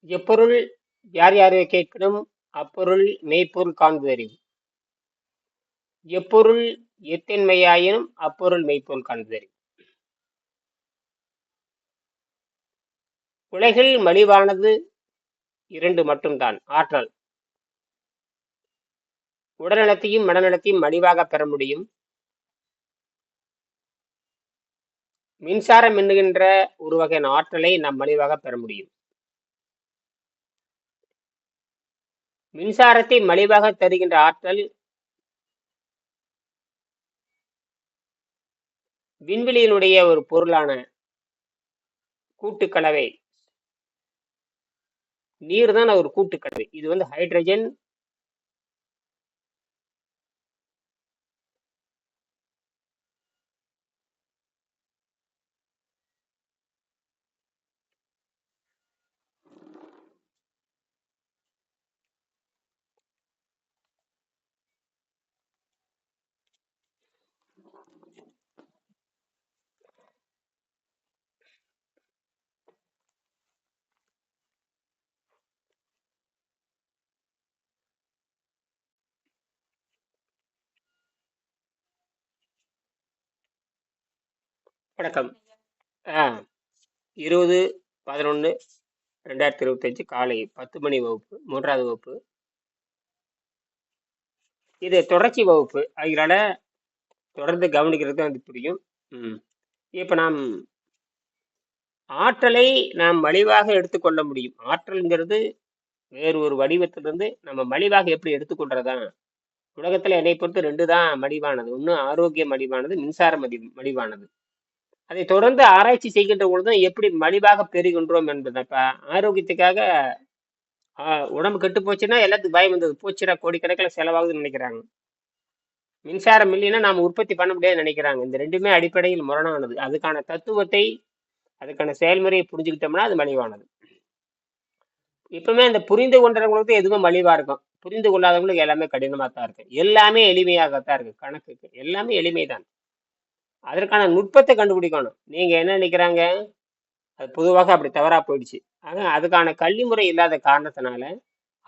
எப்பொருள் யார் யாரை கேட்கணும்? அப்பொருள் மெய்ப்பொருள் காண்பதறிவு. எப்பொருள் எத்தன்மையாயினும் அப்பொருள் மெய்ப்பொருள் காண்பதறிவு. உலகில் மலிவானது இரண்டு மட்டும்தான். ஆற்றல். உடல்நலத்தையும் மனநலத்தையும் மலிவாக பெற முடியும். மின்சாரம் மின்னுகின்ற ஒரு வகையான ஆற்றலை நாம் மலிவாக பெற முடியும். மின்சாரத்தை மலிவாக தருகின்ற ஆற்றல் விண்வெளியினுடைய ஒரு பொருளான கூட்டுக்கலவை. நீர் தான் ஒரு கூட்டுக்கலவை. இது வந்து ஹைட்ரஜன் வணக்கம். ஆ இருபது பதினொன்று ரெண்டாயிரத்தி இருபத்தஞ்சு காலை பத்து மணி வகுப்பு மூன்றாவது வகுப்பு. இது தொடர்ச்சி வகுப்பு. அதனால தொடர்ந்து கவனிக்கிறது வந்து புரியும். ம். இப்போ நாம் ஆற்றலை நாம் மலிவாக எடுத்துக்கொள்ள முடியும். ஆற்றல்ங்கிறது வேறு ஒரு வடிவத்திலிருந்து நம்ம மலிவாக எப்படி எடுத்துக்கொள்றதா உலகத்தில் என்னை பொறுத்து ரெண்டு தான் மலிவானது. ஒன்று ஆரோக்கிய மலிவானது மின்சார மதி மலிவானது. அதை தொடர்ந்து ஆராய்ச்சி செய்கின்ற பொழுது எப்படி மலிவாக பெறுகின்றோம் என்பதை. இப்ப ஆரோக்கியத்துக்காக உடம்பு கெட்டு போச்சுன்னா எல்லாத்துக்கும் பயம் வந்தது. போச்சுடா கோடிக்கணக்கில் செலவாகுதுன்னு நினைக்கிறாங்க. மின்சாரம் இல்லைன்னா நாம் உற்பத்தி பண்ண முடியாதுன்னு நினைக்கிறாங்க. இந்த ரெண்டுமே அடிப்படையில் முரணானது. அதுக்கான தத்துவத்தை அதுக்கான செயல்முறையை புரிஞ்சுக்கிட்டோம்னா அது மலிவானது. இப்பவுமே அந்த புரிந்து கொண்டவங்களுக்கு எதுவுமே மலிவா இருக்கும். புரிந்து கொள்ளாதவங்களுக்கு எல்லாமே கடினமாக தான் இருக்கு எல்லாமே எளிமையாக தான் இருக்கு கணக்குக்கு. எல்லாமே எளிமை தான் அதற்கான நுட்பத்தை கண்டுபிடிக்கணும். நீங்க என்ன நினைக்கிறாங்க? அது பொதுவாக அப்படி தவறா போயிடுச்சு. ஆக அதுக்கான கல்வி முறை இல்லாத காரணத்தினால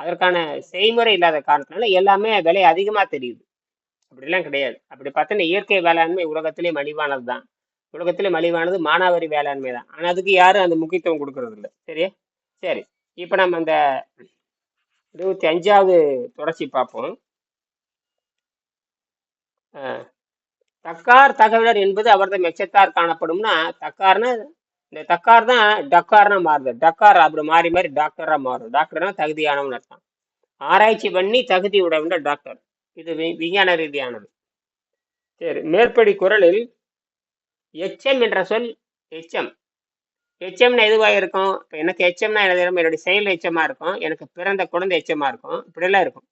அதற்கான செய்முறை இல்லாத காரணத்தினால எல்லாமே விலை அதிகமா தெரியுது. அப்படிலாம் கிடையாது. அப்படி பார்த்தீங்கன்னா இயற்கை வேளாண்மை உலகத்திலே மலிவானது தான். உலகத்திலே மலிவானது மானாவாரி வேளாண்மை தான். ஆனால் அதுக்கு யாரும் அந்த முக்கியத்துவம் கொடுக்கறது இல்லை. சரியா? சரி. இப்போ நம்ம அந்த இருபத்தி அஞ்சாவது தொடர்ச்சி பார்ப்போம். அஹ், தக்கார் தகவலர் என்பது அவரது மெச்சத்தார் காணப்படும்னா தக்கார்னா இந்த தக்கார் தான் டக்கார்னா மாறுது. டக்கார் அப்படி மாறி மாறி டாக்டரா மாறும் டாக்டர்னா தகுதியானவன் அர்த்தம். ஆராய்ச்சி பண்ணி தகுதி உடையவன் டாக்டர். இது விஞ்ஞான ரீதியானது. சரி மேற்படி குரலில் எச்சம் என்ற சொல் எச்சம் எச்சம்னா எதுவாக இருக்கும்? இப்போ எனக்கு எச்சம்னா என்னது என்னுடைய செயல் எச்சமா இருக்கும். எனக்கு பிறந்த குழந்தை எச்சமா இருக்கும். இப்படியெல்லாம் இருக்கும்.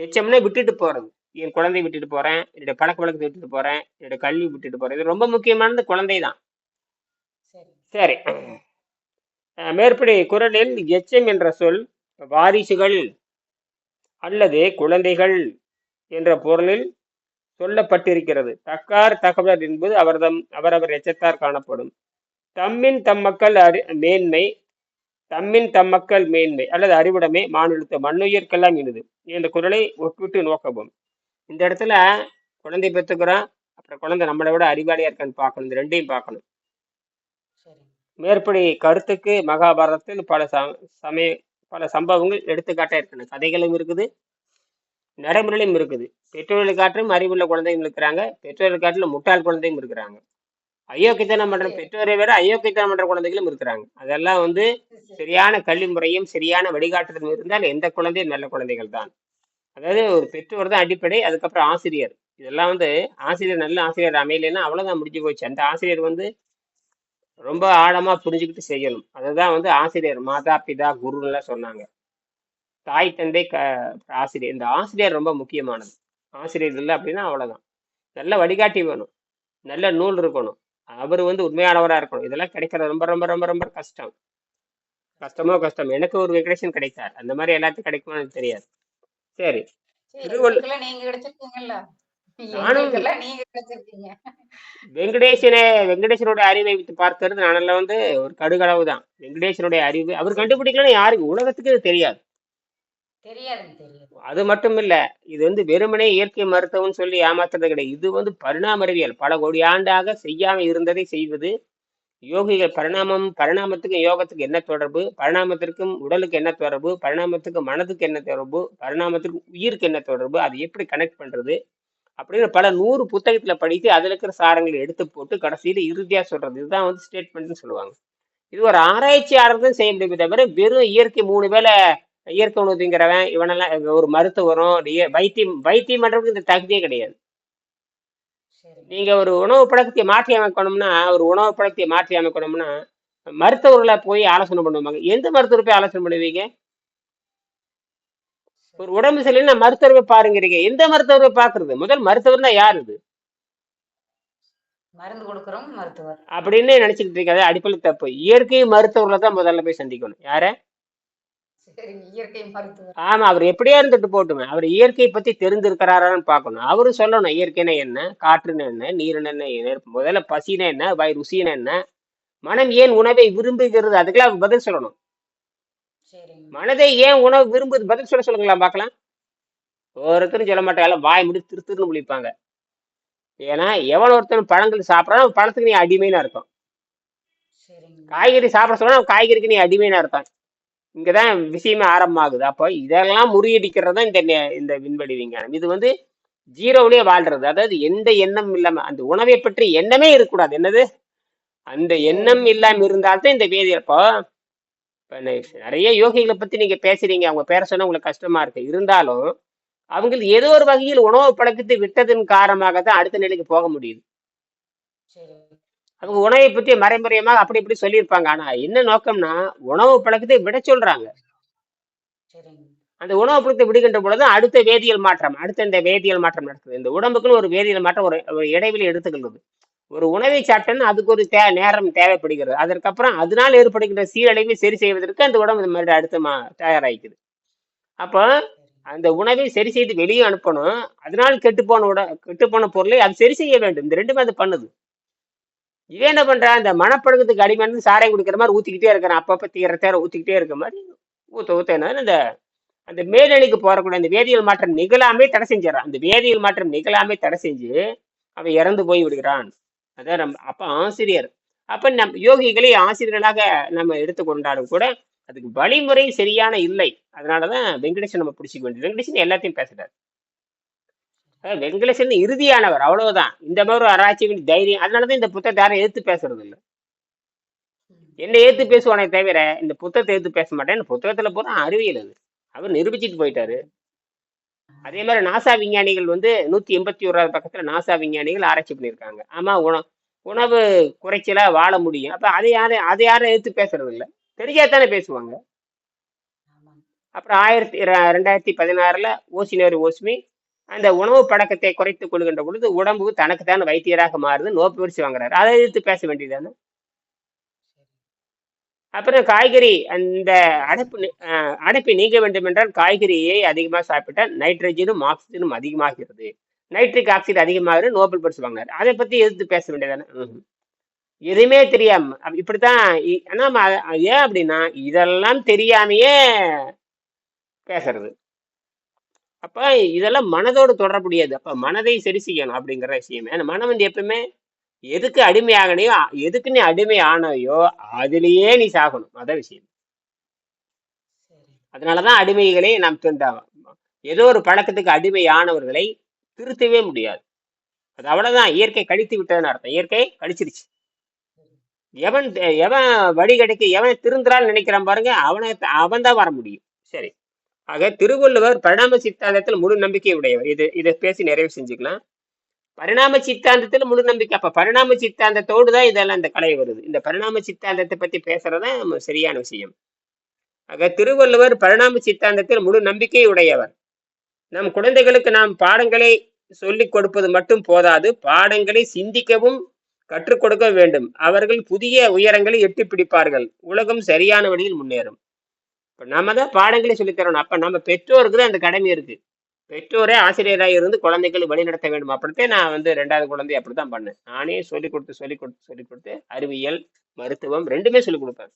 எச்சம்னா விட்டுட்டு போறது. என் குழந்தையை விட்டுட்டு போறேன் என்னுடைய பழக்க வழக்கத்தை விட்டுட்டு போறேன் என்னுடைய கல்வி விட்டுட்டு போறேன். இது ரொம்ப முக்கியமானது குழந்தை தான் சரி. மேற்படி குரலில் எச்சம் என்ற சொல் வாரிசுகள் அல்லது குழந்தைகள் என்ற பொருளில் சொல்லப்பட்டிருக்கிறது. தக்கார் தகவலர் என்பது அவர்தம் அவரவர் எச்சத்தார் காணப்படும். தம்மின் தம்மக்கள் அறி மேன்மை தம்மின் தம்மக்கள் மேன்மை அல்லது அறிவுடைமை மாநிலத்து மண்ணுயிர்க்கெல்லாம் இனிது. என்ற குரலை ஒப்பிட்டு நோக்கவும். இந்த இடத்துல குழந்தை பெற்றுக்கிறோம். அப்புறம் குழந்தை நம்மளை விட அறிவாளியா இருக்கான்னு பார்க்கணும். இந்த ரெண்டையும் பார்க்கணும். மேற்படி கருத்துக்கு மகாபாரதத்தில் பல ச சமய பல சம்பவங்கள் எடுத்துக்காட்டா இருக்கணும். கதைகளும் இருக்குது. நடைமுறையிலும் இருக்குது. பெற்றோர்களை காட்டிலும் அறிவுள்ள குழந்தையும் இருக்கிறாங்க. பெற்றோர்களை காட்டிலும் முட்டாள் குழந்தையும் இருக்கிறாங்க. அயோக்கியத்தனம் பண்ற பெற்றோரை விட அயோக்கியத்தனம் பண்ற குழந்தைகளும் இருக்கிறாங்க. அதெல்லாம் வந்து சரியான கல்வி முறையும் சரியான வழிகாட்டுதலும் இருந்தால் எந்த குழந்தையும் நல்ல குழந்தைகள் தான். அதாவது ஒரு பெற்றோர் தான் அடிப்படை அதுக்கப்புறம் ஆசிரியர். இதெல்லாம் வந்து ஆசிரியர் நல்ல ஆசிரியர் அமையலைன்னா அவ்வளவுதான் முடிஞ்சு போச்சு. அந்த ஆசிரியர் வந்து ரொம்ப ஆழமா புரிஞ்சுக்கிட்டு செய்யணும். அதுதான் வந்து ஆசிரியர் மாதா பிதா குருன்னுலாம் சொன்னாங்க. தாய் தந்தை க ஆசிரியர். இந்த ஆசிரியர் ரொம்ப முக்கியமானது. ஆசிரியர் இல்லை அப்படின்னா அவ்வளவுதான். நல்ல வழிகாட்டி வேணும். நல்ல நூல் இருக்கணும். அவர் வந்து உண்மையானவரா இருக்கணும். இதெல்லாம் கிடைக்கிறது ரொம்ப ரொம்ப ரொம்ப ரொம்ப கஷ்டம். கஷ்டமோ கஷ்டம். எனக்கு ஒரு வெங்கடேஷன் கிடைத்தார். அந்த மாதிரி எல்லாத்துக்கும் கிடைக்குமா எனக்கு தெரியாது. சரி. வெங்கடேசனே வெங்கடேசனுடைய அறிவை வைத்து பார்க்கிறது நானெல்லாம் வந்து ஒரு கடுகளவு தான் வெங்கடேசனுடைய அறிவு அவர் கண்டுபிடிக்கலன்னு யாருக்கு? உலகத்துக்கு இது தெரியாது. அது மட்டும் இல்ல இது வந்து வெறுமனே இயற்கை மருத்துவம்னு சொல்லி ஏமாத்துறது கிடையாது. இது வந்து பரிணாம அறிவியல். பல கோடி ஆண்டாக செய்யாம இருந்ததை செய்வது யோகிகள் பரிணாமம் பரிணாமத்துக்கும் யோகத்துக்கு என்ன தொடர்பு? பரிணாமத்திற்கும் உடலுக்கு என்ன தொடர்பு? பரிணாமத்துக்கும் மனதுக்கு என்ன தொடர்பு? பரிணாமத்துக்கு உயிருக்கு என்ன தொடர்பு? அதை எப்படி கனெக்ட் பண்றது? அப்படின்னு பல நூறு புத்தகத்துல படித்து அதுல இருக்கிற சாரங்களை எடுத்து போட்டு கடைசியில இறுதியா சொல்றது. இதுதான் வந்து ஸ்டேட்மெண்ட்னு சொல்லுவாங்க. இது ஒரு ஆராய்ச்சியாளர் தான் செய்ய முடியுமே தவிர வெறும் இயற்கை மூணு வேளை இயற்கை உணவு திங்கிறவன் இவனெல்லாம் ஒரு மருத்துவரும் வைத்தியம் வைத்தியம் பண்றதுக்கு இந்த தகுதியே கிடையாது. நீங்க ஒரு உணவு பழக்கத்தை மாற்றி அமைக்கணும்னா ஒரு உணவு பழக்கத்தை மாற்றி அமைக்கணும்னா மருத்துவர்களை போய் ஆலோசனை பண்ணுவாங்க. எந்த மருத்துவர் போய் ஆலோசனை பண்ணுவீங்க? ஒரு உடம்பு சரியில்லைன்னா மருத்துவரை பாருங்கிறீங்க. எந்த மருத்துவரை பாக்குறது முதல் மருத்துவர்னா யார் இது? மருந்து கொடுக்குறோம் மருத்துவர். அப்படின்னு நினைச்சுக்கிட்டு இருக்காது அடிப்படை தப்பு. இயற்கை மருத்துவர்களை தான் முதல்ல போய் சந்திக்கணும். யார? ஆமா அவர் எப்படியா இருந்துட்டு போட்டுமே. அவர் இயற்கையை பத்தி தெரிஞ்சிருக்கிறாரான்னு பார்க்கணும். அவரு சொல்லணும் இயற்கைனா என்ன காற்றுன்னு என்ன நீருன்னு என்ன. முதல்ல பசினா என்ன வாய் ருசினா என்ன. மனம் ஏன் உணவை விரும்புகிறது? அதுக்கெல்லாம் பதில் சொல்லணும். மனதை ஏன் உணவு விரும்புது? பதில் சொல்ல சொல்லுங்களா பார்க்கலாம். ஒருத்தரும் சொல்ல மாட்டாங்க வாய் முடி திரு திருன்னு முழிப்பாங்க. ஏன்னா எவன் ஒருத்தன் பழங்கள் சாப்பிட்றான் பழத்துக்கு நீ அர்த்தம். சரிங்க. காய்கறி சாப்பிட சொன்னா காய்கறிக்கு நீ அடிமைன்னு அர்த்தம். இங்கதான் விஷயமே ஆரம்பமாகுது. அப்போ இதெல்லாம் முறியடிக்கிறது தான் இந்த இந்த விண்வெளி விஞ்ஞானம். இது வந்து ஜீரோவிலே வாழ்றது. அதாவது எந்த எண்ணம் இல்லாம அந்த உணவை பற்றி எண்ணமே இருக்கக்கூடாது. என்னது? அந்த எண்ணம் இல்லாம இருந்தால்தான் இந்த வேதியியல் இப்போ நிறைய யோகிகளை பத்தி நீங்க பேசுறீங்க. அவங்க பேர சொன்னா உங்களுக்கு கஷ்டமா இருக்கு. இருந்தாலும் அவங்களுக்கு ஏதோ ஒரு வகையில் உணவு பழக்கத்தை விட்டதன் காரணமாக தான் அடுத்த நிலைக்கு போக முடியுது. சரி. அவங்க உணவை பத்தி மறைமுறையமாக அப்படி இப்படி சொல்லியிருப்பாங்க. ஆனா என்ன நோக்கம்னா உணவு பழக்கத்தை விட சொல்றாங்க. அந்த உணவு பழக்கத்தை விடுகின்ற பொழுது அடுத்த வேதியியல் மாற்றம் அடுத்த இந்த வேதியியல் மாற்றம் நடக்குது. இந்த உடம்புக்குன்னு ஒரு வேதியியல் மாற்றம் ஒரு ஒரு இடைவெளி எடுத்துக்கொள்வது ஒரு உணவை சாப்பிட்டோன்னா அதுக்கு ஒரு தே நேரம் தேவைப்படுகிறது. அதற்கப்புறம் அதனால் ஏற்படுகின்ற சீரழிவை சரி செய்வதற்கு அந்த உடம்பு மறுபடியும் அடுத்து மா தயாராகிக்குது. அப்போ அந்த உணவை சரி செய்து வெளியே அனுப்பணும். அதனால் கெட்டுப்போன உட கெட்டுப்போன பொருளை அது சரி செய்ய வேண்டும். இந்த ரெண்டுமே அது பண்ணுது. இவன் என்ன பண்றான்? இந்த மனப்பழக்கத்துக்கு அடிமையான சாராயம் குடிக்கிற மாதிரி ஊற்றிக்கிட்டே இருக்கிறான். அப்பப்போ தீர தேர ஊற்றிக்கிட்டே இருக்க மாதிரி ஊற்ற ஊத்த அந்த இந்த அந்த மேலணிக்கு போறக்கூடிய அந்த வேதியியல் மாற்றம் நிகழாமே தடை செஞ்சிடறான். அந்த வேதியியல் மாற்றம் நிகழாமே தடை செஞ்சு அவன் இறந்து போய் விடுகிறான். அதான் நம்ம அப்போ ஆசிரியர் அப்ப நம் யோகிகளை ஆசிரியர்களாக நம்ம எடுத்துக்கொண்டாலும் கூட அதுக்கு வழிமுறை சரியான இல்லை. அதனால தான் வெங்கடேசன் நம்ம பிடிச்சிக்க வேண்டியது. வெங்கடேசன் எல்லாத்தையும் பேசுகிறார் வெங்கடேசன் இறுதியானவர் அவ்வளவுதான். இந்த மாதிரி ஒரு ஆராய்ச்சி தைரியம் அதனாலதான் இந்த புத்தகத்தை யாரும் எடுத்து பேசுறது இல்லை என்னை ஏத்து பேசுவானே தவிர இந்த புத்தகத்தை ஏத்து பேச மாட்டேன். இந்த புத்தகத்துல பூரா அறிவியல் அது. அவர் நிரூபிச்சிட்டு போயிட்டாரு. அதே மாதிரி நாசா விஞ்ஞானிகள் வந்து நூத்தி எண்பத்தி ஓராவது பக்கத்துல நாசா விஞ்ஞானிகள் ஆராய்ச்சி பண்ணியிருக்காங்க. ஆமா உணவு உணவு குறைச்சலா வாழ முடியும். அப்ப அதை யாரும் அதை யாரும் எடுத்து பேசுறது இல்லை தெரிஞ்சாதானே பேசுவாங்க. அப்புறம் ஆயிரத்தி ரெண்டாயிரத்தி பதினாறுல ஓசினரி ஓஸ்மி அந்த உணவு பழக்கத்தை குறைத்துக் கொள்கின்ற பொழுது உடம்பு தனக்குத்தான் வைத்தியராக மாறுது நோப்பு பரிசு வாங்குறாரு. அதை எதிர்த்து பேச வேண்டியதானே அப்புறம் காய்கறி அந்த அடைப்பு அடைப்பை நீங்க வேண்டும் என்றால் காய்கறியை அதிகமாக சாப்பிட்டால் நைட்ரஜனும் ஆக்சிஜனும் அதிகமாகிறது. நைட்ரிக் ஆக்சைடு அதிகமாகிறது நோபல் பரிசு வாங்கினார் அதை பத்தி எதிர்த்து பேச வேண்டியதானே எதுவுமே தெரியாம இப்படித்தான் இ- ஆனா ஏன் அப்படின்னா இதெல்லாம் தெரியாமையே பேசுறது. அப்ப இதெல்லாம் மனதோடு தொடரக்கூடியது அப்ப மனதை சரி செய்யணும் அப்படிங்கிற விஷயமே. அந்த மனம் வந்து எப்பவுமே எதுக்கு அடிமையாகனையோ எதுக்கு நீ அடிமை ஆனையோ அதுலயே நீ சாகணும். அதான் விஷயம். அதனாலதான் அடிமைகளை நாம் திருந்தாகும் ஏதோ ஒரு பழக்கத்துக்கு அடிமையானவர்களை திருத்தவே முடியாது. அது அவ்வளவுதான். இயற்கை கழித்து விட்டதுன்னு அர்த்தம். இயற்கை கழிச்சிருச்சு. எவன் எவன் வழி கிடைக்க எவன் திருந்துறான்னு நினைக்கிறான் பாருங்க அவனை அவன் தான் வர முடியும். சரி. ஆக திருவள்ளுவர் பரிணாம சித்தாந்தத்தில் முழு நம்பிக்கை உடையவர். இது இதை பேசி நிறைவு செஞ்சுக்கலாம். பரிணாம சித்தாந்தத்தில் முழு நம்பிக்கை. அப்ப பரிணாம சித்தாந்தத்தோடு தான் இதெல்லாம் இந்த கலை வருது. இந்த பரிணாம சித்தாந்தத்தை பத்தி பேசுறதுதான் நம்ம சரியான விஷயம். ஆக திருவள்ளுவர் பரிணாம சித்தாந்தத்தில் முழு நம்பிக்கை உடையவர். நம் குழந்தைகளுக்கு நாம் பாடங்களை சொல்லிக் கொடுப்பது மட்டும் போதாது பாடங்களை சிந்திக்கவும் கற்றுக் கொடுக்க வேண்டும். அவர்கள் புதிய உயரங்களை எட்டி பிடிப்பார்கள். உலகம் சரியான வழியில் முன்னேறும். இப்போ நம்ம தான் பாடங்களை சொல்லித்தரணும் அப்போ அப்ப நம்ம பெற்றோருக்கு தான் அந்த கடமை இருக்கு. பெற்றோரே ஆசிரியராக இருந்து குழந்தைகளை வழிநடத்த வேண்டும். அப்படித்தான் நான் வந்து ரெண்டாவது குழந்தை அப்படித்தான் பண்ணேன். நானே சொல்லிக் கொடுத்து சொல்லிக் கொடுத்து சொல்லிக் கொடுத்து அறிவியல் மருத்துவம் ரெண்டுமே சொல்லிக் கொடுப்பேன்.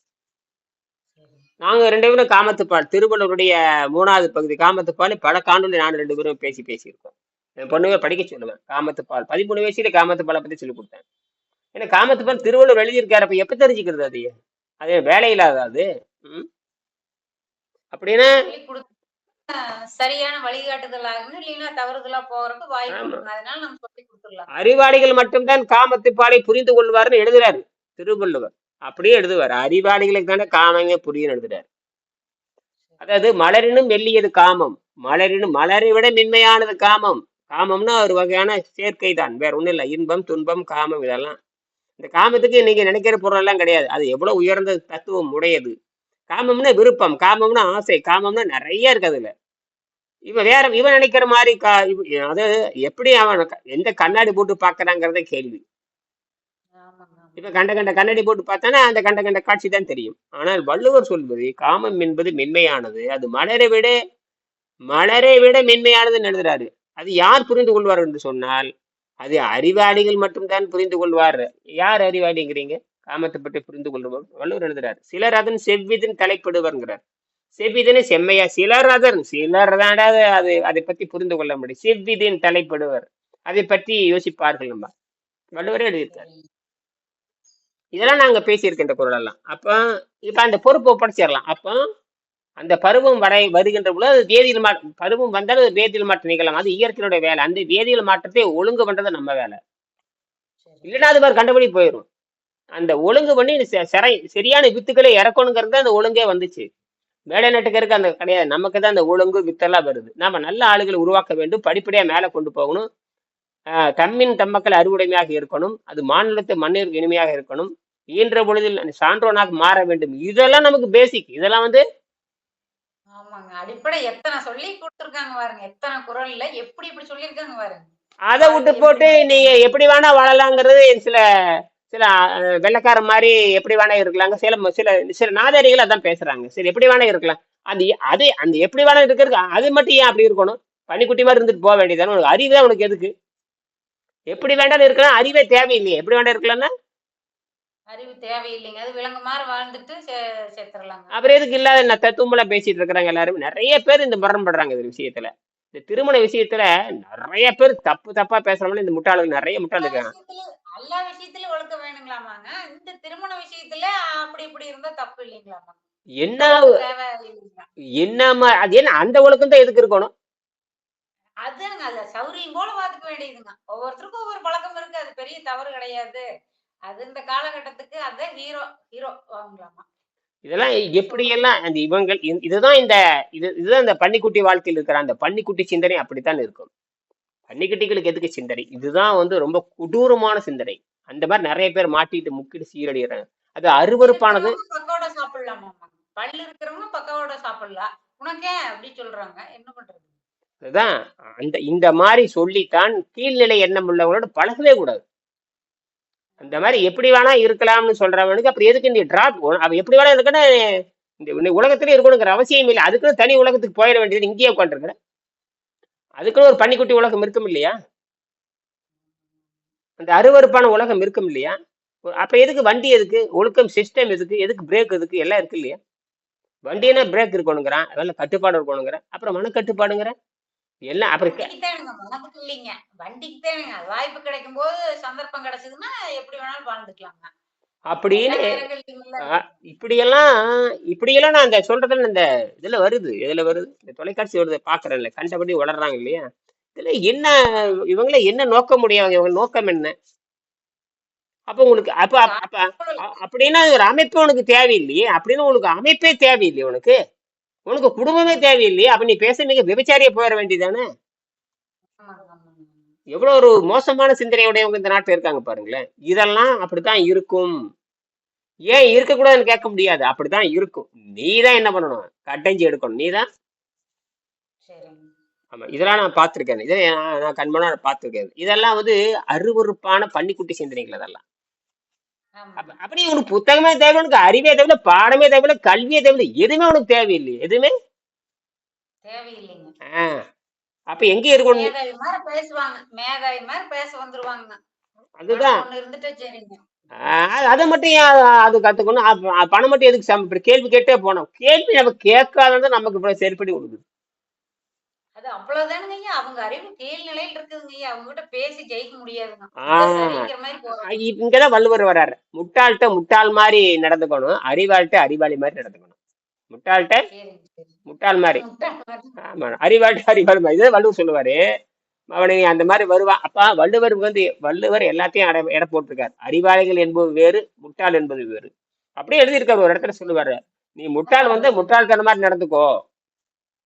நாங்கள் நாங்க ரெண்டு பேரும் காமத்துப்பால் திருவள்ளுவருடைய மூணாவது பகுதி காமத்துப்பால் பல காண்டொலி நான் ரெண்டு பேரும் பேசி பேசியிருக்கோம் என் பொண்ணுங்க படிக்க சொல்லுவேன். காமத்துப்பால் பதிமூணு வயசுல காமத்துப்பாலை பத்தி சொல்லிக் கொடுத்தேன். ஏன்னா காமத்துப்பால் திருவள்ளுவர் எழுதியிருக்காரு. அப்ப எப்ப தெரிஞ்சுக்கிறது அது? அது வேலையில்லாத அது ம்? அப்படின்னா சரியான வழிகாட்டுதல் ஆகணும் இல்லைன்னா தவறுதலா போறதுக்கு வாய்ப்பு ஆமா. இருக்குங்க அதனால நம்ம சொல்லி கொடுத்துடலாம். அறிவாளிகள் மட்டும்தான் காமத்துப்பாலை புரிந்து கொள்வார்னு எழுதுறாரு திருவள்ளுவர். அப்படியே எழுதுவார். அறிவாளிகளுக்கு தானே காமங்க புரியும் எழுதுறாரு. அதாவது மலரினும் வெள்ளியது காமம். மலரினும் மலரை விட மென்மையானது காமம். காமம்னா ஒரு வகையான சேர்க்கை தான் வேற ஒண்ணும் இல்லை. இன்பம் துன்பம் காமம் இதெல்லாம். இந்த காமத்துக்கு நீங்க நினைக்கிற பொருள் எல்லாம் கிடையாது. அது எவ்வளவு உயர்ந்த தத்துவம் உடையது. காமம்னா விருப்பம் காமம்னா ஆசை காமம்னா நிறைய இருக்கு அதுல. இவன் வேற இவன் நினைக்கிற மாதிரி கா இவ- அது எப்படி அவன் க- எந்த கண்ணாடி போட்டு பாக்குறாங்கிறத கேள்வி. ஆமாங்க ஆமாங்க. இப்ப கண்ட கண்ட கண்ணாடி போட்டு பார்த்தானா அந்த கண்ட கண்ட காட்சி தான் தெரியும். ஆனால் வள்ளுவர் சொல்வது காமம் என்பது மென்மையானது அது மலரை விட மலரை விட மென்மையானதுன்னு எழுதுறாரு. அது யார் புரிந்து கொள்வார் என்று சொன்னால் அது அறிவாளிகள் மட்டும்தான் புரிந்து கொள்வார். யார் அறிவாளிங்கிறீங்க? காமத்தை பற்றி புரிந்து கொள்ளுவோம் வள்ளுவர் எழுதுறாரு சிலர் அதன் செவ்விதன் தலைப்படுவர்ங்கிறார். செவ்விதனை செம்மையா சிலர் அதன் சிலர் தாண்டா அது அதை பத்தி புரிந்து கொள்ள முடியும். செவ்விதின் தலைப்படுவர். அதை பற்றி யோசிப்பார்கள் நம்ம. வள்ளுவரே எழுதியிருக்காரு. இதெல்லாம் நாங்க பேசியிருக்கின்ற குரல் எல்லாம் அப்ப இப்ப அந்த பொறுப்பை ஒப்படைச்சிடலாம் அப்போ அந்த பருவம் வரை வருகின்ற பொழுது அது வேதியியல் மா பருவம் வந்தால் அது வேதியியல் மாற்றம் நிகழலாம். அது இயற்கையினுடைய வேலை. அந்த வேதியியல் மாற்றத்தை ஒழுங்கு பண்றது நம்ம வேலை. இல்லைன்னா அது மாதிரி கண்டபடி போயிடும் அந்த ஒழுங்கு பண்ணி செ- சரை சரியான வித்துக்களை இறக்கணுங்கிறது தான் அந்த ஒழுங்கே வந்துச்சு. வேலை நட்டுக்கிறதுக்கு அந்த கிடையாது. நமக்கு தான் அந்த ஒழுங்கு வித்தெல்லாம் வருது. நாம நல்ல ஆளுகளை உருவாக்க வேண்டும். படிப்படியா மேலே கொண்டு போகணும். தம்மின் தம்மக்கள் அறுவடைமையாக இருக்கணும். அது மாநிலத்து மண்ணிற்கு இனிமையாக இருக்கணும். ஈன்ற பொழுதில் சான்றோனாக மாற வேண்டும். இதெல்லாம் நமக்கு பேசிக் இதெல்லாம் வந்து ஆமாங்க. அடிப்படை எத்தனை சொல்லி கொடுத்துருக்காங்க பாருங்க. எத்தனை குரல்ல எப்படி இப்படி சொல்லியிருக்காங்க பாருங்க. அதை விட்டு போட்டு நீங்க எப்படி வேணா வாழலாங்கிறது சில சில வெள்ளைக்கார மாதிரி எப்படி வேணா இருக்கலாங்க சில சில சில நாதாரிகள் அதான் பேசுறாங்க. சரி எப்படி வேணா இருக்கலாம். அது அது அந்த எப்படி வேணா இருக்கிறது அது மட்டும் ஏன் அப்படி இருக்கணும்? பனிக்குட்டி மாதிரி இருந்துட்டு போக வேண்டியதானே உனக்கு? அறிவு தான் உனக்கு எதுக்கு? எப்படி வேண்டாம் இருக்கலாம். அறிவே தேவையில்லையே. எப்படி வேண்டாம் இருக்கலாம்னா? அறிவு தேவையில்லைங்க. அது விலங்கு மாதிரி வாழ்ந்துட்டு செ- செத்துறலாங்க அப்புறம் எதுக்கு இல்லாத நான் தத்துவமெல்லாம் பேசிட்டு இருக்கிறாங்க எல்லாரும்? நிறைய பேர் இந்த முரண்படுறாங்க இந்த விஷயத்துல. இந்த திருமண விஷயத்துல நிறைய பேர் தப்பு தப்பா பேசுறவங்க இந்த முட்டாளுகள் நிறைய முட்டாள் இருக்காங்க. எல்லா விஷயத்திலயும் ஒழுக்கம் வேணுங்களாமாங்க. இந்த திருமண விஷயத்துல அப்படி இப்படி இருந்தா தப்பு இல்லைங்களாமா? என்ன என்னமா அது என்ன அந்த ஒழுக்கம் தான் எதுக்கு இருக்கணும்? அதுங்க அது சௌரியம் போல பாத்துக்க வேண்டியதுங்க. ஒவ்வொருத்தருக்கும் ஒவ்வொரு பழக்கம் இருக்கு அது பெரிய தவறு கிடையாது. அது இந்த காலகட்டத்துக்கு அதான் ஹீரோ ஹீரோ வாங்கலாமா? இதெல்லாம் எப்படியெல்லாம் அந்த இவங்கள் இந்த- இதுதான் இந்த இது இதுதான் இந்த பன்னிக்குட்டி வாழ்க்கையில் இருக்கிற அந்த பன்னிக்குட்டி சிந்தனை அப்படித்தான் இருக்கும். பன்னிக்குட்டிகளுக்கு எதுக்கு சிந்தனை? இதுதான் வந்து ரொம்ப கொடூரமான சிந்தனை. அந்த மாதிரி நிறைய பேர் மாட்டிட்டு முக்கிட்டு சீரடிறாங்க அது பக்கோட சாப்பிடலாமா பல்லு இருக்கிறவங்க பக்கோட சாப்பிடலாம் உனக்கே அப்படி சொல்றாங்க? என்ன பண்றது? அதுதான். அந்த இந்த மாதிரி சொல்லித்தான் கீழ்நிலை எண்ணம் உள்ளவங்களோட பழகவே கூடாது. அந்த மாதிரி எப்படி வேணா இருக்கலாம்னு சொல்றவனுக்கு அப்புறம் எதுக்கு நீ டிராப் அவன் எப்படி வேணா இருக்குன்னு இந்த இந்த உலகத்திலே இருக்கணுங்கிற அவசியம் இல்லை. அதுக்குன்னு தனி உலகத்துக்கு போயிட வேண்டியது இங்கேயே உட்காந்துருக்கிற அதுக்குன்னு ஒரு பன்னிக்குட்டி உலகம் இருக்கும் இல்லையா? அந்த அருவருப்பான உலகம் இருக்கும் இல்லையா? அப்ப எதுக்கு வண்டி எதுக்கு? ஒழுக்கம் சிஸ்டம் எதுக்கு? எதுக்கு பிரேக் எதுக்கு? எல்லாம் இருக்கு இல்லையா? வண்டினா பிரேக் இருக்கணுங்கிறான். அதனால கட்டுப்பாடு இருக்கணுங்கிறேன் அப்புறம் மன கட்டுப்பாடுங்கிற எல்லாம் அப்புறம் வண்டிக்கு தேவைங்க வண்டிக்கு தேவைங்க வாய்ப்பு கிடைக்கும் போது சந்தர்ப்பம் கிடைச்சதுன்னா எப்படி வேணாலும் வாழ்ந்துக்கலாங்க. அப்படின்னு இப்படியெல்லாம் இப்படியெல்லாம் நான் அந்த சொல்றதுல இந்த இதுல வருது. இதுல வருது? இந்த தொலைக்காட்சி வருது. பாக்குறேன்ல கண்டபடி வளர்றாங்க இல்லையா? இதுல என்ன இவங்கள என்ன நோக்க முடியும்? இவங்க நோக்கம் என்ன? அப்ப உங்களுக்கு அப்ப அப்ப அப்படின்னா ஒரு அமைப்பு உனக்கு தேவையில்லையே. அப்படின்னு உனக்கு அமைப்பே தேவையில்லையே உனக்கு. உனக்கு குடும்பமே தேவையில்லையே. அப்ப நீ பேச நீங்க விபச்சாரியா போயிட வேண்டியதானே எவ்வளவு ஒரு மோசமான சிந்தனையுடையவங்க இந்த நாட்டுல இருக்காங்க பாருங்களேன். இதெல்லாம் அப்படித்தான் இருக்கும். ஏன் இருக்கக்கூடாதுன்னு கேட்க முடியாது. அப்படித்தான் இருக்கும். நீ தான் என்ன பண்ணணும்? கட்டஞ்சி எடுக்கணும். நீ தான் ஆமா இதெல்லாம் நான் பார்த்திருக்கேன். இதை நான் கண்மனா பார்த்திருக்கேன். இதெல்லாம் வந்து அருவருப்பான பன்னிக்குட்டி சிந்தனைகள் அதெல்லாம். அப்படி உனக்கு புத்தகமே தேவை உனக்கு அறிவே தேவையில்ல பாடமே தேவையில்ல கல்வியே தேவையில்ல. எதுவுமே உனக்கு தேவையில்லையே. எதுவுமே? தேவையில்லைங்க. ஆஹ் அப்ப எங்க இருக்கணும் பேசுவாங்க. மேதாவி மாதிரி பேச வந்துருவாங்க. அதுதான். அதை மட்டும் ஏன் அது கத்துக்கணும்? பணம் மட்டும் எதுக்கு சம கேள்வி கேட்டே போனோம். கேள்வி நம்ம கேட்காதது நமக்கு இப்ப சரிப்படி கொடுக்குது அது அவ்வளவுதானுங்க அவங்க அறிவு கீழ்நிலையில் இருக்குதுங்க அவங்க கிட்ட பேசி ஜெயிக்க முடியாதுங்க. இ- இங்கதான் வள்ளுவர் வர்றாரு. முட்டாள்கிட்ட முட்டாள் மாதிரி நடந்துக்கணும். அறிவாள்கிட்ட அறிவாளி மாதிரி நடந்துக்கணும். முட்டாள்கிட்ட? முட்டாள் மாதிரி. ஆமா அறிவாள்கிட்ட அறிவாளி மாதிரி. இதை வள்ளுவர் சொல்லுவாரு. அவனை நீ அந்த மாதிரி வருவான் அப்பா வள்ளுவர் வந்து வள்ளுவர் எல்லாத்தையும் அடை எடை போட்டிருக்காரு. அறிவாளிகள் என்பது வேறு முட்டாள் என்பது வேறு. அப்படியே எழுதியிருக்காரு ஒரு இடத்துல சொல்லுவாரு. நீ முட்டாள் வந்து முட்டாள்தன மாதிரி நடந்துக்கோ.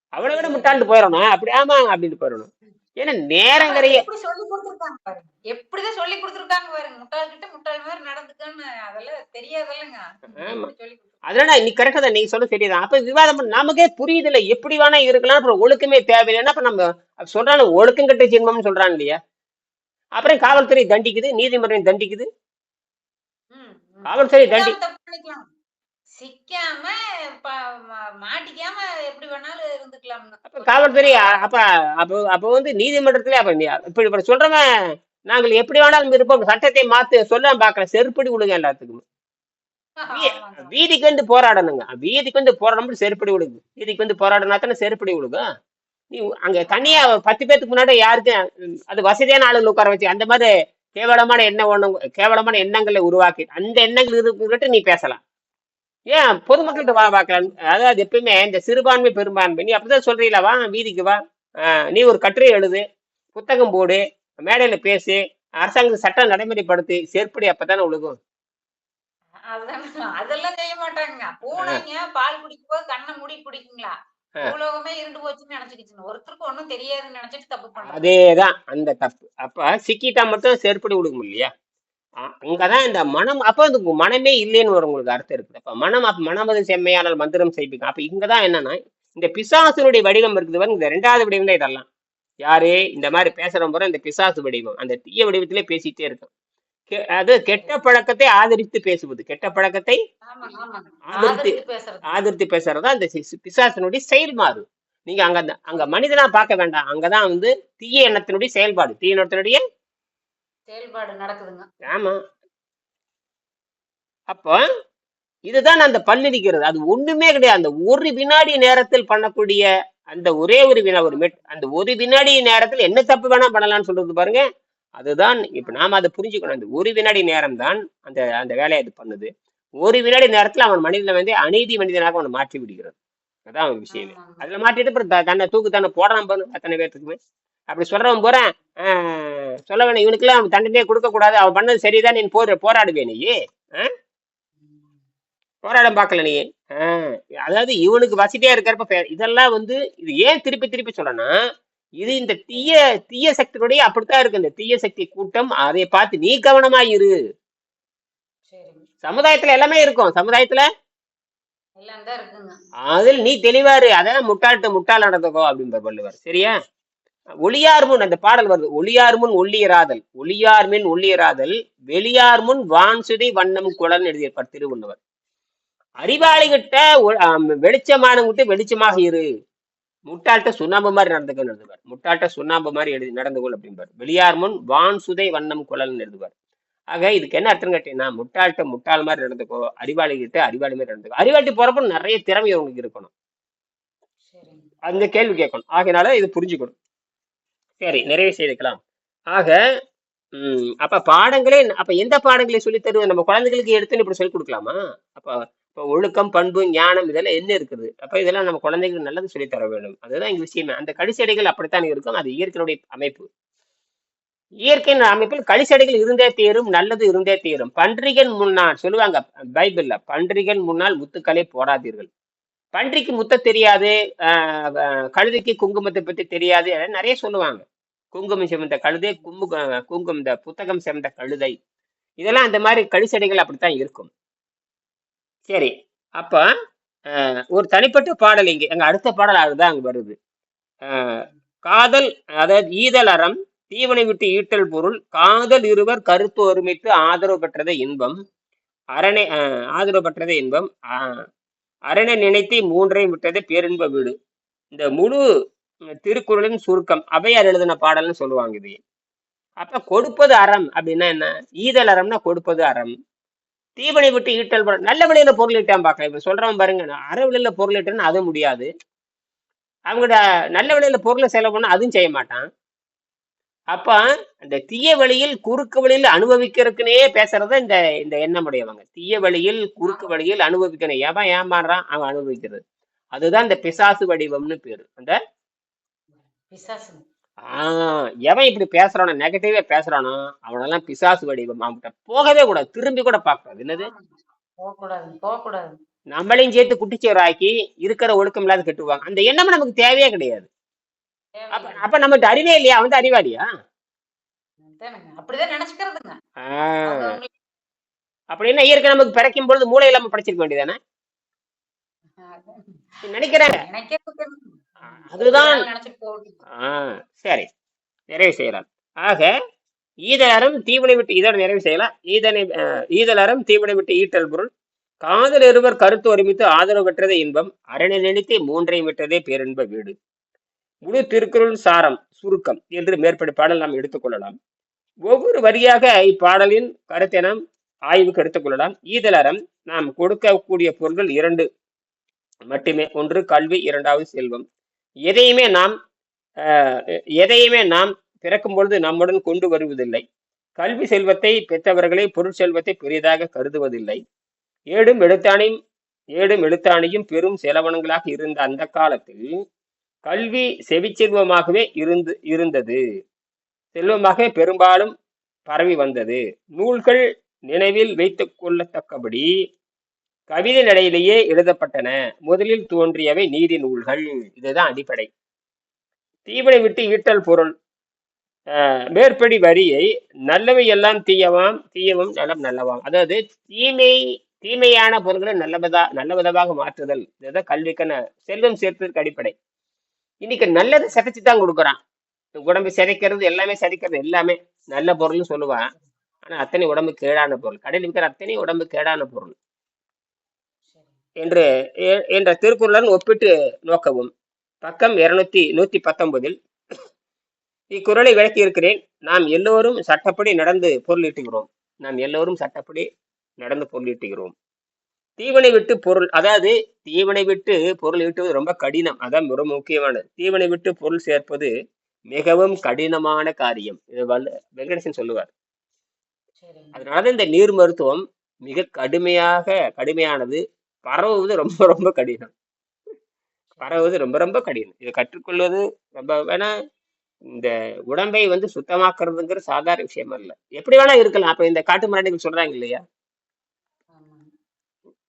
அவனை விட முட்டாள்ட்டு போயிடணும். அப்படி ஆமா அப்படின்ட்டு போயிடணும். ஏன்னா பாருங்க. எப்படிதான் சொல்லி கொடுத்துருக்காங்க பாருங்க. முட்டாள் கிட்ட முட்டாள் மாதிரி நடந்துக்கன்னு அதெல்லாம் நீ கரெக்டா தான் நீங்க சொல்ல சரிதான். அப்ப விவாதம் நமக்கே புரியுது இல்ல எப்படி வேணா இருக்கலாம் அப்புறம் ஒழுக்கமே தேவையில்லைன்னா அப்ப நம்ம சொல்றாங்க ஒழுக்கம் கட்ட ஜென்மம்னு சொல்றாங்க இல்லையா? அப்புறம் காவல்துறை தண்டிக்குது நீதிமன்றம் தண்டிக்குது. காவல்துறை தண்டி சிக்காம மாட்டிக்காம எப்படி வேணாலும் இருந்துக்கலாம்னு அப்ப காவல்துறை அப்ப அப்ப அப்ப வந்து நீதிமன்றத்திலே அப்ப இப்படி சொல்றவன் நாங்கள் எப்படி வேணாலும் இருப்போம். சட்டத்தை மாத்து சொல்ல பாக்கல செருப்படி விடுங்க எல்லாத்துக்கும். வீதிக்கு வந்து போராடணுங்க. வீதிக்கு வந்து போராடணும் செருப்படி விடுங்க. வீதிக்கு வந்து போராடினா தானே செருப்படி விடுங்க. நீ அங்க தனியா பத்து பேத்துக்கு முன்னாடி யாருக்கு ம், அது வசதியான ஆளுங்களை உட்கார வச்சு அந்த மாதிரி கேவலமான எண்ணம் ஒண்ணு கேவலமான எண்ணங்களை உருவாக்கி அந்த எண்ணங்கள் இருக்கிட்ட நீ பேசலாம். ஏன் பொதுமக்கள்கிட்ட வா பார்க்கலாம். அதாவது எப்பயுமே இந்த சிறுபான்மை பெரும்பான்மை. நீ அப்படிதான் சொல்றீங்களா? வா வீதிக்கு வா. நீ ஒரு கட்டுரை எழுது புத்தகம் போடு மேடையில பேசு அரசாங்க சட்டம் நடைமுறைப்படுத்தி செருப்படி அப்பதானே ஒழுகும் அதெல்லாம் செய்ய மாட்டாங்க. பூனைங்க பால் குடிக்கும் போது கண்ணை மூடி குடிக்குங்களா? ஆ. பூலோகமே இருண்டு போச்சுன்னு நினைச்சுக்கிச்சுங்க. ஒருத்தருக்கு ஒண்ணும் தெரியாதுன்னு நினைச்சிட்டு தப்பு பண்றாங்க அதேதான் அந்த தப்பு. அப்ப சிக்கிட்டா மட்டும் செருப்படி விடுங்க இல்லையா? அங்கதான் இந்த மனம் அப்ப அந்த மனமே இல்லைன்னு ஒரு உங்களுக்கு அர்த்தம் இருக்குது. அப்ப மனம் அப்ப மனமது செம்மையானால் மந்திரம் செய்பிக்கும் அப்ப இங்கதான் என்னன்னா இந்த பிசாசனுடைய வடிவம் இருக்குது இந்த ரெண்டாவது வடிவம் தான் இதெல்லாம். யாரு? இந்த மாதிரி பேசுற முறை இந்த பிசாசு வடிவம். அந்த தீய வடிவத்திலே பேசிட்டே இருக்கும் அது கெட்ட பழக்கத்தை ஆதரித்து பேசுவது. கெட்ட பழக்கத்தை ஆதரித்து ஆதரித்து பேசுறது. அந்த பிசாசனுடைய செயல்பாடு. நீங்க அங்க அங்க மனிதனா பார்க்க வேண்டாம். அங்கதான் வந்து தீய எண்ணத்தினுடைய செயல்பாடு. தீய எண்ணத்தினுடைய செயல்பாடு நடக்குதுங்க. ஆமா. அப்போ இதுதான் அந்த பல்லிடிக்கிறது அது ஒண்ணுமே கிடையாது. அந்த ஒரு வினாடி நேரத்தில் பண்ணக்கூடிய அந்த ஒரே ஒரு வினா ஒரு மெட் அந்த ஒரு வினாடி நேரத்தில் என்ன தப்பு வேணா பண்ணலாம்னு சொல்றது பாருங்க. அதுதான் இப்ப நாம அதை புரிஞ்சுக்கணும். அந்த ஒரு வினாடி நேரம் தான் அந்த அந்த வேலையை அது பண்ணுது. ஒரு வினாடி நேரத்துல அவன் மனிதனை வந்து அநீதி மனிதனாக அவனை மாற்றி விடுகிறது. அதான் அவன் விஷயமே. அதுல மாட்டிட்டு அப்புறம் தன்னை தூக்கு தன்னை போடாம பாரு அத்தனை பேர்த்துக்குமே. அப்படி சொல்றவன் போறேன் சொல்ல வேணும் இவனுக்கெல்லாம் தண்டனையே கொடுக்க கூடாது. அவன் பண்ணது சரிதான் நீ போற போராடுவே நீ போராடம் பார்க்கல நீ அதாவது இவனுக்கு வசதியா இருக்கிறப்ப இதெல்லாம் வந்து இது ஏன் திருப்பி திருப்பி சொல்றேன்னா இது இந்த தீய தீய சக்திகளுடைய அப்படித்தான் இருக்கு. இந்த தீய சக்தி கூட்டம் அதை பார்த்து நீ கவனமா இரு. சமுதாயத்துல எல்லாமே இருக்கும். சமுதாயத்துல அதில் நீ தெளிவாரு. அதான் முட்டாள்கிட்ட முட்டாள் நடந்துக்கோ அப்படின்னு வள்ளுவர். சரியா? ஒளியார் முன் அந்த பாடல் வருது. ஒளியார் முன் ஒள்ளியராதல். ஒளியார் மின் ஒள்ளியராதல். வெளியார் முன் வான்சுதை வண்ணம் குளன் எழுதியிருப்பார் திருவள்ளுவர். அறிவாளிகிட்ட வெளிச்சமானவங்கிட்ட வெளிச்சமாக இரு. முட்டாள்கிட்ட சுண்ணாம்பு மாதிரி நடந்துக்கன்னு எழுதுவார். முட்டாள்கிட்ட சுண்ணாம்பு மாதிரி எழுதி நடந்து கொள் அப்படிம்பார். வெளியார் முன் வான் சுதை வண்ணம் குழல்னு எழுதுவார். ஆக இதுக்கு என்ன அர்த்தம் கேட்டீங்கன்னா முட்டாள்கிட்ட முட்டாள் மாதிரி நடந்துக்கோ அறிவாளிகிட்ட அறிவாளி மாதிரி நடந்துக்கோ. அறிவாளிட்டு போறப்ப நிறைய திறமை உங்களுக்கு இருக்கணும். அந்த கேள்வி கேட்கணும். ஆகையினால இது புரிஞ்சுக்கணும். சரி நிறைவு செய்துக்கலாம். ஆக உம் அப்ப பாடங்களே அப்ப எந்த பாடங்களை சொல்லி தருவது? நம்ம குழந்தைகளுக்கு எடுத்துன்னு இப்படி சொல்லி கொடுக்கலாமா? அப்ப இப்போ ஒழுக்கம் பண்பு ஞானம் இதெல்லாம் என்ன இருக்குது? அப்போ இதெல்லாம் நம்ம குழந்தைகளுக்கு நல்லது சொல்லித்தர தர வேண்டும். அதுதான் இங்க விஷயமே. அந்த கடிசடைகள் அப்படித்தான் இருக்கும். அது இயற்கையினுடைய அமைப்பு. இயற்கையின் அமைப்பில் கழிச்சடைகள் இருந்தே தீரும் நல்லது இருந்தே தீரும். பன்றிகன் முன்னால் சொல்லுவாங்க பைபிள்ல பன்றிகன் முன்னால் முத்துக்களை போடாதீர்கள். பன்றிக்கு முத்த தெரியாது ஆஹ் கழுதைக்கு குங்குமத்தை பத்தி தெரியாது நிறைய சொல்லுவாங்க. குங்குமம் சேர்ந்த கழுதை கும்பு குங்குமம் இந்த புத்தகம் சேர்ந்த கழுதை. இதெல்லாம் அந்த மாதிரி கழிச்சடைகள் அப்படித்தான் இருக்கும். சரி. அப்ப ஒரு தனிப்பட்ட பாடல் இங்க. எங்க அடுத்த பாடல் அதுதான் அங்க வருது. ஆஹ் காதல் அதாவது ஈதல் அறம் தீவனை விட்டு ஈட்டல் பொருள் காதல் இருவர் கருத்து ஒருமித்து ஆதரவு பெற்றதை இன்பம் அரணை ஆஹ் ஆதரவு பெற்றதை இன்பம் ஆஹ் அரணை நினைத்து மூன்றையும் விட்டதே பேரின்ப வீடு. இந்த முழு திருக்குறளின் சுருக்கம் அவையார் எழுதின பாடல்னு சொல்லுவாங்க இது. அப்ப கொடுப்பது அறம் அப்படின்னா என்ன? ஈதல் அறம்னா கொடுப்பது அறம். தீவனை விட்டு ஈட்டல் பொருள். நல்ல வழியில பொருளிட்டான் பார்க்கலாம். இப்ப சொல்றவன் பாருங்க நான் அற வழியில பொருளிட்டேன்னு அது முடியாது. அவங்களோட நல்ல வழியில பொருளை செலவு பண்ண அதுவும் செய்ய மாட்டான். அப்ப அந்த தீய வழியில் குறுக்கு வழியில் அனுபவிக்கிறதுக்குனே பேசுறத இந்த இந்த எண்ணமுடையவங்க தீய வழியில் குறுக்கு வழியில் அனுபவிக்கணும். எவன் ஏமாறுறான்? அவன் அனுபவிக்கிறது. அதுதான் இந்த பிசாசு வடிவம்னு பேரு. அந்த பிசாசு ஆஹ் எவன் இப்படி பேசுறானோ நெகட்டிவா பேசுறானோ அவனெல்லாம் பிசாசு வடிவம் அவன்கிட்ட போகவே கூடாது. திரும்பி கூட பார்க்கக்கூடாது. என்னது? போகக்கூடாது போகக்கூடாது. நம்மளையும் சேர்த்து குட்டிச்சோறு ஆக்கி இருக்கிற ஒழுக்கம் இல்லாத கட்டுவாங்க அந்த எண்ணம் நமக்கு தேவையே கிடையாது. அப்ப. அப்ப நம்மகிட்ட அறிவே இல்லையா? அவன் தான் அறிவாளியா? அதானுங்க. அப்படிதான் நினைச்சுக்கிறதுங்க. ஆஹ் அது அவங்களுக்கு அப்படின்னா இயற்கை நமக்கு பிறக்கும் பொழுது மூளை இல்லாம படைச்சிருக்க வேண்டியதானே நினைக்கிறாங்க. நினைக்கிறதுக்கு அதுதான் சரி. நிறைவு செய்யலாம். ஆக ஈதலறம் தீவினை விட்டு இதோட நிறைவு செய்யலாம். ஈதனை அஹ், ஈதலறம் தீவினை விட்டு ஈட்டல் பொருள். காதல் இருவர் கருத்து ஒருமித்து ஆதரவு பெற்றதே இன்பம். அரணை நினைத்து மூன்றையும் விட்டதே பேரின்ப வீடு. முழு திருக்குறள் சாரம் சுருக்கம் என்று மேற்படி பாடல் நாம் எடுத்துக்கொள்ளலாம் ஒவ்வொரு வரியாக இப்பாடலின் கருத்தை நாம் ஆய்வுக்கு எடுத்துக்கொள்ளலாம் ஈதலறம் நாம் கொடுக்கக்கூடிய பொருள்கள் இரண்டு. மட்டுமே. ஒன்று கல்வி இரண்டாவது செல்வம். எதையுமே நாம் எதையுமே நாம் பிறக்கும் பொழுது நம்முடன் கொண்டு வருவதில்லை. கல்வி செல்வத்தை பெற்றவர்களை பொருட்செல்வத்தை பெரிதாக கருதுவதில்லை. ஏடும் எழுத்தானையும் ஏடும் எழுத்தாணியும் பெரும் செலவனங்களாக இருந்த அந்த காலத்தில் கல்வி செவிச்செல்வமாகவே இருந்து இருந்தது. செல்வமாக பெரும்பாலும் பரவி வந்தது. நூல்கள் நினைவில் வைத்துக் கொள்ளத்தக்கபடி கவிதை நடையிலேயே எழுதப்பட்டன. முதலில் தோன்றியவை நீதி நூல்கள். இதுதான் அடிப்படை. தீவினை விட்டு ஈட்டல் பொருள். ஆஹ் மேற்படி வரியை நல்லவை எல்லாம் தீயவாம் தீயவும் நலம் நல்லவாம். அதாவது தீமை தீமையான பொருள்களை நல்லவதா நல்லவிதமாக மாற்றுதல். இதுதான் கல்விக்கான செல்வம் சேர்த்ததற்கு அடிப்படை. இன்னைக்கு நல்லதை சிதைச்சு தான் கொடுக்குறான். உடம்பு சிதைக்கிறது எல்லாமே சிதைக்கிறது எல்லாமே நல்ல பொருள்னு சொல்லுவான். ஆனால் அத்தனை உடம்பு கேடான பொருள். கடையில் விற்கிற அத்தனை உடம்பு கேடான பொருள். என்று என்ற திருக்குறளுடன் ஒப்பிட்டு நோக்கவும். பக்கம் இருநூத்தி நூத்தி பத்தொன்பதில் இக்குறளை விளக்கி இருக்கிறேன் நாம் எல்லோரும் சட்டப்படி நடந்து பொருளீட்டுகிறோம். நாம் எல்லோரும் சட்டப்படி நடந்து பொருளீட்டுகிறோம். தீவனை விட்டு பொருள் அதாவது தீவனை விட்டு பொருள் ஈட்டுவது ரொம்ப கடினம். அதான் ரொம்ப முக்கியமானது. தீவனை விட்டு பொருள் சேர்ப்பது மிகவும் கடினமான காரியம். இது வல்ல வெங்கடேசன் சொல்லுவார். அதனால இந்த நீர் மருத்துவம் மிக கடுமையாக கடுமையானது. பரவுவது ரொம்ப ரொம்ப கடினம். பரவுவது ரொம்ப ரொம்ப கடினம். இதை கற்றுக்கொள்வது ரொம்ப வேணா இந்த உடம்பை வந்து சுத்தமாக்குறதுங்கிற சாதாரண விஷயம் அல்ல. எப்படி வேணா இருக்கலாம். அப்ப இந்த காட்டு மிராண்டிகள் சொல்றாங்க இல்லையா?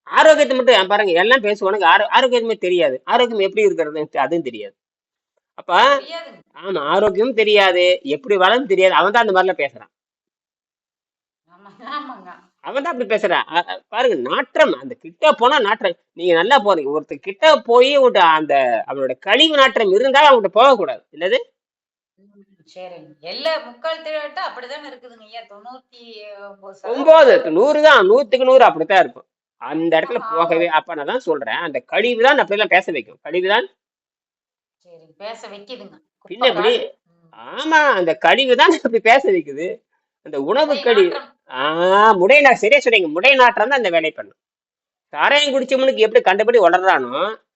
ஆரோக்கியத்தை மட்டும் ஏன் பாருங்க எல்லாம் பேசுவானுங்க. ஆரோ ஆரோக்கியமே தெரியாது. ஆரோக்கியம் எப்படி இருக்கிறது அதுவும் தெரியாது. அப்ப ஆமா ஆரோக்கியமும் தெரியாது. எப்படி வளரும் தெரியாது. அவன் தான் அந்த மாதிரிலாம் பேசுறான். அவன் தான் அப்படி பேசுறான். பாருங்க நாற்றம் அந்த கிட்ட போனா நாற்றம். நீங்க நல்லா போறீங்க. ஒருத்தர் கிட்ட போய் உன்கிட்ட அந்த அவனோட கழிவு நாற்றம் இருந்தா அவன்கிட்ட போகக்கூடாது. இல்லது? ம், சரிங்க எல்லா முக்கால் திரட்ட அப்படிதானே இருக்குதுங்க ஐயா. தொண்ணூத்தி ஒன்பது சதவீதம். ஒன்பது நூறு தான். நூத்துக்கு நூறு அப்படித்தான் இருக்கும். அந்த இடத்துல போகவே அப்ப நான் தான் சொல்றேன். அந்த கழிவு தான் அப்படிலாம் பேச வைக்கும். கழிவு தான்? சரி பேச வைக்குதுங்க. பின்ன. ஆமா அந்த கழிவு தான் அப்படி பேச வைக்குது. அந்த உணவு கழிவு ஆஹ் முடை சரியா சொல்றீங்க முடை நாற்றம் தான் அந்த வேலை பண்ணும் சாராயம் குடிச்சவனுக்கு எப்படி கண்டபடி உடறானோ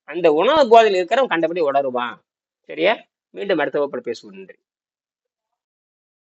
அந்த உணவு போதையில் இருக்கிறவன் கண்டபடி உளருவான் சரியா? மீண்டும் அடுத்த வகுப்பில் பேசுவோம். நன்றி.